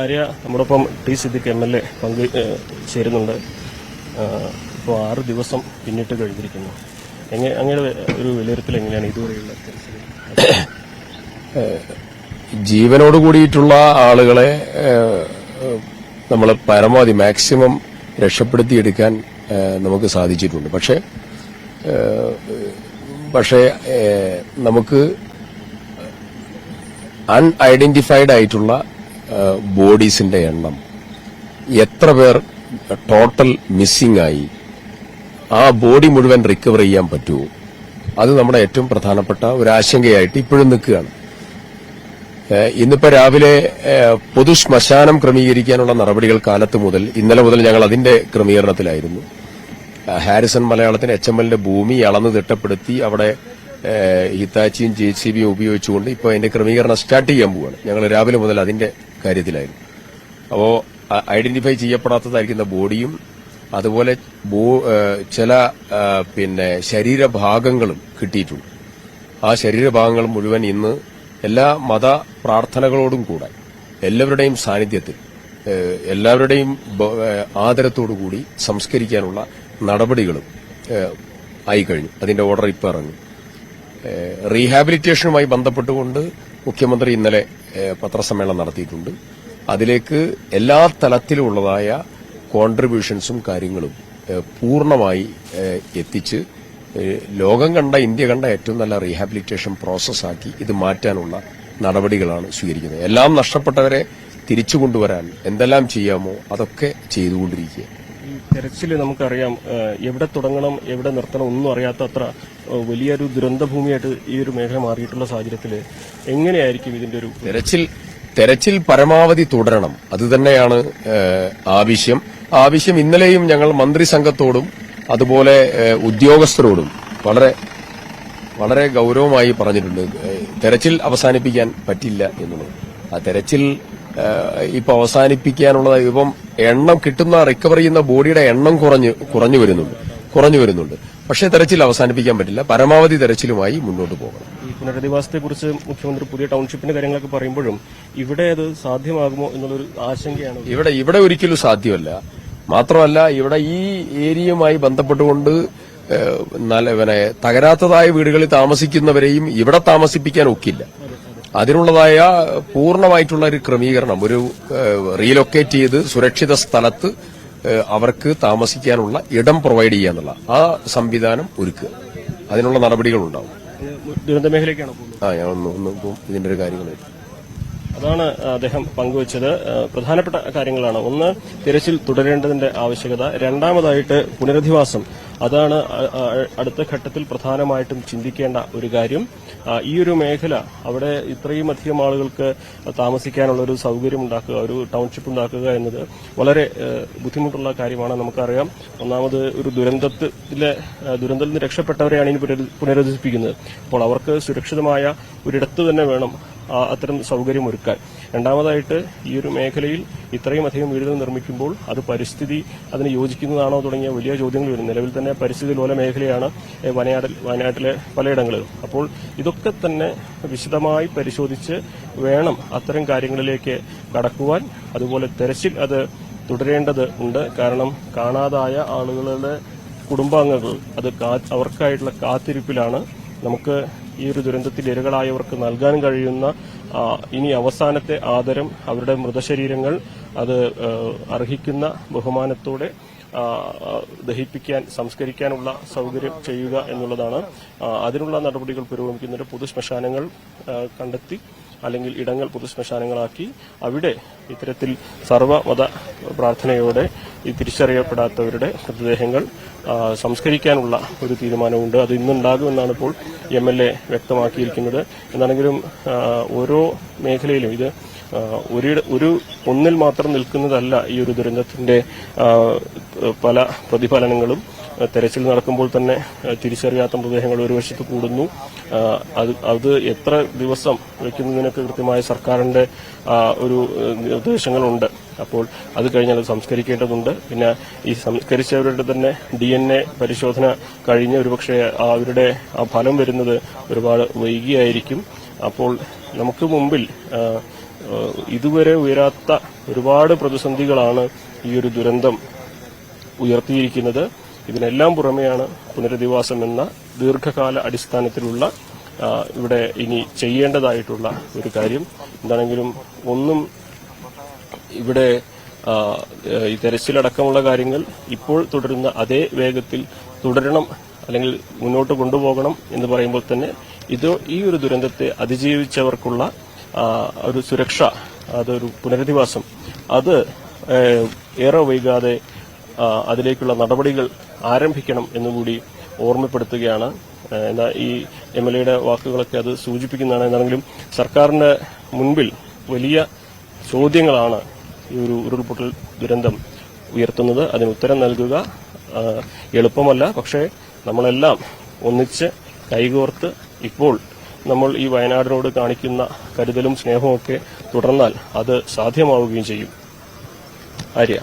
ആര്യ നമ്മോടൊപ്പം T Siddique M L A പങ്ക് ചേരുന്നുണ്ട്. ഇപ്പോൾ ആറ് ദിവസം പിന്നിട്ട് കഴിഞ്ഞിരിക്കുന്നു. എങ്ങനെ അങ്ങയുടെ ഒരു വിലയിരുത്തൽ എങ്ങനെയാണ് ഇതുവരെയുള്ള? ജീവനോട് കൂടിയിട്ടുള്ള ആളുകളെ നമ്മൾ പരമാവധി മാക്സിമം രക്ഷപ്പെടുത്തിയെടുക്കാൻ നമുക്ക് സാധിച്ചിട്ടുണ്ട്. പക്ഷേ പക്ഷേ നമുക്ക് അൺഐഡന്റിഫൈഡ് ആയിട്ടുള്ള ബോഡീസിന്റെ എണ്ണം എത്ര പേർ ടോട്ടൽ മിസ്സിംഗ് ആയി? ആ ബോഡി മുഴുവൻ റിക്കവർ ചെയ്യാൻ പറ്റുമോ? അത് നമ്മുടെ ഏറ്റവും പ്രധാനപ്പെട്ട ഒരു ആശങ്കയായിട്ട് ഇപ്പോഴും നിൽക്കുകയാണ്. ഇന്നിപ്പോ രാവിലെ പൊതു ശ്മശാനം ക്രമീകരിക്കാനുള്ള നടപടികൾ കാലത്ത് മുതൽ ഇന്നലെ മുതൽ ഞങ്ങൾ അതിന്റെ ക്രമീകരണത്തിലായിരുന്നു. ഹാരിസൺ മലയാളത്തിന് എച്ച് എം എല്ലിന്റെ ഭൂമി അളന്ന് തിട്ടപ്പെടുത്തി അവിടെ ഹിത്താച്ചിയും ജെ സി ബിയും ഉപയോഗിച്ചുകൊണ്ട് ഇപ്പോൾ അതിന്റെ ക്രമീകരണം സ്റ്റാർട്ട് ചെയ്യാൻ പോവുകയാണ് ഞങ്ങൾ രാവിലെ മുതൽ അതിന്റെ കാര്യത്തിലായിരുന്നു. അപ്പോൾ ഐഡന്റിഫൈ ചെയ്യപ്പെടാത്തതായിരിക്കുന്ന ബോഡിയും അതുപോലെ ചില പിന്നെ ശരീരഭാഗങ്ങളും കിട്ടിയിട്ടുണ്ട്. ആ ശരീരഭാഗങ്ങൾ മുഴുവൻ ഇന്ന് എല്ലാ മത പ്രാർത്ഥനകളോടും കൂടെ എല്ലാവരുടെയും സാന്നിധ്യത്തിൽ എല്ലാവരുടെയും ആദരത്തോടുകൂടി സംസ്കരിക്കാനുള്ള നടപടികളും ആയിക്കഴിഞ്ഞു. അതിന്റെ ഓർഡർ ഇപ്പോൾ ഇറങ്ങി. റീഹാബിലിറ്റേഷനുമായി ബന്ധപ്പെട്ടുകൊണ്ട് മുഖ്യമന്ത്രി ഇന്നലെ പത്രസമ്മേളനം നടത്തിയിട്ടുണ്ട്. അതിലേക്ക് എല്ലാ തലത്തിലുള്ളതായ കോൺട്രിബ്യൂഷൻസും കാര്യങ്ങളും പൂർണമായി എത്തിച്ച് ലോകം കണ്ട ഇന്ത്യ കണ്ട ഏറ്റവും നല്ല റീഹാബിലിറ്റേഷൻ പ്രോസസ്സാക്കി ഇത് മാറ്റാനുള്ള നടപടികളാണ് സ്വീകരിക്കുന്നത്. എല്ലാം നഷ്ടപ്പെട്ടവരെ തിരിച്ചു കൊണ്ടുവരാൻ എന്തെല്ലാം ചെയ്യാമോ അതൊക്കെ ചെയ്തുകൊണ്ടിരിക്കുക തെരച്ചിൽ നമുക്കറിയാം എവിടെ തുടങ്ങണം എവിടെ നിർത്തണം ഒന്നും അറിയാത്ത അത്ര വലിയൊരു ദുരന്തഭൂമിയായിട്ട് ഈ ഒരു മേഖല മാറിയിട്ടുള്ള സാഹചര്യത്തിൽ എങ്ങനെയായിരിക്കും ഇതിന്റെ ഒരു തെരച്ചിൽ തെരച്ചിൽ പരമാവധി തുടരണം. അത് തന്നെയാണ് ആവശ്യം. ആവശ്യം ഇന്നലെയും ഞങ്ങൾ മന്ത്രി സംഘത്തോടും അതുപോലെ ഉദ്യോഗസ്ഥരോടും വളരെ വളരെ ഗൌരവമായി പറഞ്ഞിട്ടുണ്ട് തെരച്ചിൽ അവസാനിപ്പിക്കാൻ പറ്റില്ല എന്നുള്ളത്. ആ തെരച്ചിൽ ഇപ്പൊ അവസാനിപ്പിക്കാനുള്ളത് ഇപ്പം എണ്ണം കിട്ടുന്ന റിക്കവർ ചെയ്യുന്ന ബോഡിയുടെ എണ്ണം കുറഞ്ഞു കുറഞ്ഞു വരുന്നുണ്ട് കുറഞ്ഞു വരുന്നുണ്ട്. പക്ഷേ തെരച്ചിൽ അവസാനിപ്പിക്കാൻ പറ്റില്ല. പരമാവധി തെരച്ചിലുമായി മുന്നോട്ട് പോകണം. ഈ പുനരധിവാസത്തെക്കുറിച്ച് മുഖ്യമന്ത്രി പുതിയ ടൗൺഷിപ്പിന്റെ കാര്യങ്ങളൊക്കെ പറയുമ്പോഴും ഇവിടെ അത് സാധ്യമാകുമോ എന്നുള്ളൊരു ആശങ്കയാണ്. ഇവിടെ ഇവിടെ ഒരിക്കലും സാധ്യമല്ല. മാത്രമല്ല ഇവിടെ ഈ ഏരിയയുമായി ബന്ധപ്പെട്ടുകൊണ്ട് പിന്നെ തകരാത്തതായ വീടുകളിൽ താമസിക്കുന്നവരെയും ഇവിടെ താമസിപ്പിക്കാൻ ഒക്കില്ല. അതിനുള്ളതായ പൂർണമായിട്ടുള്ള ഒരു ക്രമീകരണം ഒരു റീലൊക്കേറ്റ് ചെയ്ത് സുരക്ഷിത സ്ഥലത്ത് അവർക്ക് താമസിക്കാനുള്ള ഇടം പ്രൊവൈഡ് ചെയ്യുക എന്നുള്ള ആ സംവിധാനം ഒരുക്കുക. അതിനുള്ള നടപടികളുണ്ടാവും. ദുരന്ത മേഖലയ്ക്കാണ് ആ ഞാൻ ഒന്ന് ഒന്ന് ഇതിന്റെ ഒരു കാര്യങ്ങൾ അതാണ് അദ്ദേഹം പങ്കുവച്ചത്. പ്രധാനപ്പെട്ട കാര്യങ്ങളാണ്. ഒന്ന് തിരച്ചിൽ തുടരേണ്ടതിന്റെ ആവശ്യകത. രണ്ടാമതായിട്ട് പുനരധിവാസം. അതാണ് അടുത്ത ഘട്ടത്തിൽ പ്രധാനമായിട്ടും ചിന്തിക്കേണ്ട ഒരു കാര്യം. ഈ ഒരു മേഖല അവിടെ ഇത്രയും അധികം ആളുകൾക്ക് താമസിക്കാനുള്ള ഒരു സൗകര്യം ഉണ്ടാക്കുക ഒരു ടൗൺഷിപ്പ് ഉണ്ടാക്കുക എന്നത് വളരെ ബുദ്ധിമുട്ടുള്ള കാര്യമാണ് നമുക്കറിയാം. ഒന്നാമത് ഒരു ദുരന്തത്തിലെ ദുരന്തത്തിൽ നിന്ന് രക്ഷപ്പെട്ടവരെയാണ് ഇനി പുനരധിപ്പിക്കുന്നത് അപ്പോൾ അവർക്ക് സുരക്ഷിതമായ ഒരിടത്ത് തന്നെ വേണം അത്തരം സൗകര്യമൊരുക്കാൻ രണ്ടാമതായിട്ട് ഈ ഒരു മേഖലയിൽ ഇത്രയും അധികം വീടുകൾ നിർമ്മിക്കുമ്പോൾ അത് പരിസ്ഥിതി അതിന് യോജിക്കുന്നതാണോ തുടങ്ങിയ വലിയ ചോദ്യങ്ങൾ വരുന്നു. നിലവിൽ തന്നെ പരിസ്ഥിതി ലോല മേഖലയാണ് വയനാട് വയനാട്ടിലെ പലയിടങ്ങളിലും. അപ്പോൾ ഇതൊക്കെ തന്നെ വിശദമായി പരിശോധിച്ച് വേണം അത്തരം കാര്യങ്ങളിലേക്ക് കടക്കുവാൻ. അതുപോലെ തെരച്ചിൽ അത് തുടരേണ്ടത് ഉണ്ട്. കാരണം കാണാതായ ആളുകളുടെ കുടുംബാംഗങ്ങൾ അത് അവർക്കായിട്ടുള്ള കാത്തിരിപ്പിലാണ് നമുക്ക് ഈ ഒരു ദുരന്തത്തിൽ ഇരകളായവർക്ക് നൽകാൻ കഴിയുന്ന ഇനി അവസാനത്തെ ആദരം അവരുടെ മൃതശരീരങ്ങൾ അത് അർഹിക്കുന്ന ബഹുമാനത്തോടെ ദഹിപ്പിക്കാൻ സംസ്കരിക്കാനുള്ള സൗകര്യം ചെയ്യുക എന്നുള്ളതാണ്. അതിനുള്ള നടപടികൾ പുരോഗമിക്കുന്നുണ്ട് പൊതുശ്മശാനങ്ങൾ കണ്ടെത്തി അല്ലെങ്കിൽ ഇടങ്ങൾ പൊതുശ്മശാനങ്ങളാക്കി അവിടെ ഇത്തരത്തിൽ സർവമത പ്രാർത്ഥനയോടെ ഈ തിരിച്ചറിയപ്പെടാത്തവരുടെ മൃതദേഹങ്ങൾ സംസ്കരിക്കാനുള്ള ഒരു തീരുമാനമുണ്ട്. അത് ഇന്നുണ്ടാകുമെന്നാണ് ഇപ്പോൾ എം എൽ എ വ്യക്തമാക്കിയിരിക്കുന്നത്. എന്നാണെങ്കിലും ഓരോ മേഖലയിലും ഇത് ഒരു ഒരു ഒന്നിൽ മാത്രം നിൽക്കുന്നതല്ല ഈ ഒരു ദുരന്തത്തിന്റെ പല പ്രതിഫലനങ്ങളും. തെരച്ചിൽ നടക്കുമ്പോൾ തന്നെ തിരിച്ചറിയാത്ത മൃതദേഹങ്ങൾ ഒരു വശത്ത് കൂടുന്നു. അത് അത് എത്ര ദിവസം വയ്ക്കുന്നതിനൊക്കെ കൃത്യമായ സർക്കാരിന്റെ ഒരു നിർദ്ദേശങ്ങളുണ്ട്. അപ്പോൾ അത് കഴിഞ്ഞാൽ അത് സംസ്കരിക്കേണ്ടതുണ്ട്. പിന്നെ ഈ സംസ്കരിച്ചവരുടെ തന്നെ ഡി എൻ എ പരിശോധന കഴിഞ്ഞ് ഒരുപക്ഷെ അവരുടെ ആ ഫലം വരുന്നത് ഒരുപാട് വൈകിയായിരിക്കും. അപ്പോൾ നമുക്ക് മുമ്പിൽ ഇതുവരെ ഉയരാത്ത ഒരുപാട് പ്രതിസന്ധികളാണ് ഈ ഒരു ദുരന്തം ഉയർത്തിയിരിക്കുന്നത്. ഇതിനെല്ലാം പുറമെയാണ് പുനരധിവാസം എന്ന ദീർഘകാല അടിസ്ഥാനത്തിലുള്ള ഇവിടെ ഇനി ചെയ്യേണ്ടതായിട്ടുള്ള ഒരു കാര്യം. എന്താണെങ്കിലും ഒന്നും ഇവിടെ ഈ തെരച്ചിലടക്കമുള്ള കാര്യങ്ങൾ ഇപ്പോൾ തുടരുന്ന അതേ വേഗത്തിൽ തുടരണം അല്ലെങ്കിൽ മുന്നോട്ട് കൊണ്ടുപോകണം എന്ന് പറയുമ്പോൾ തന്നെ ഇത് ഈ ഒരു ദുരന്തത്തെ അതിജീവിച്ചവർക്കുള്ള ഒരു സുരക്ഷ അതൊരു പുനരധിവാസം. അത് ഏറെ വൈകാതെ അതിലേക്കുള്ള നടപടികൾ ആരംഭിക്കണം എന്നുകൂടി ഓർമ്മപ്പെടുത്തുകയാണ്. എന്താ ഈ എം എൽ എയുടെ വാക്കുകളൊക്കെ അത് സൂചിപ്പിക്കുന്നതാണ്. എന്നാണെങ്കിലും സർക്കാരിന്റെ മുൻപിൽ വലിയ ചോദ്യങ്ങളാണ് ഈ ഒരു ഉരുൾപൊട്ടൽ ദുരന്തം ഉയർത്തുന്നത്. അതിന് ഉത്തരം നൽകുക. എളുപ്പമല്ല. പക്ഷേ നമ്മളെല്ലാം ഒന്നിച്ച് കൈകോർത്ത് ഇപ്പോൾ നമ്മൾ ഈ വയനാടിനോട് കാണിക്കുന്ന കരുതലും സ്നേഹവും ഒക്കെ തുടർന്നാൽ അത് സാധ്യമാവുകയും ചെയ്യും. ആര്യ?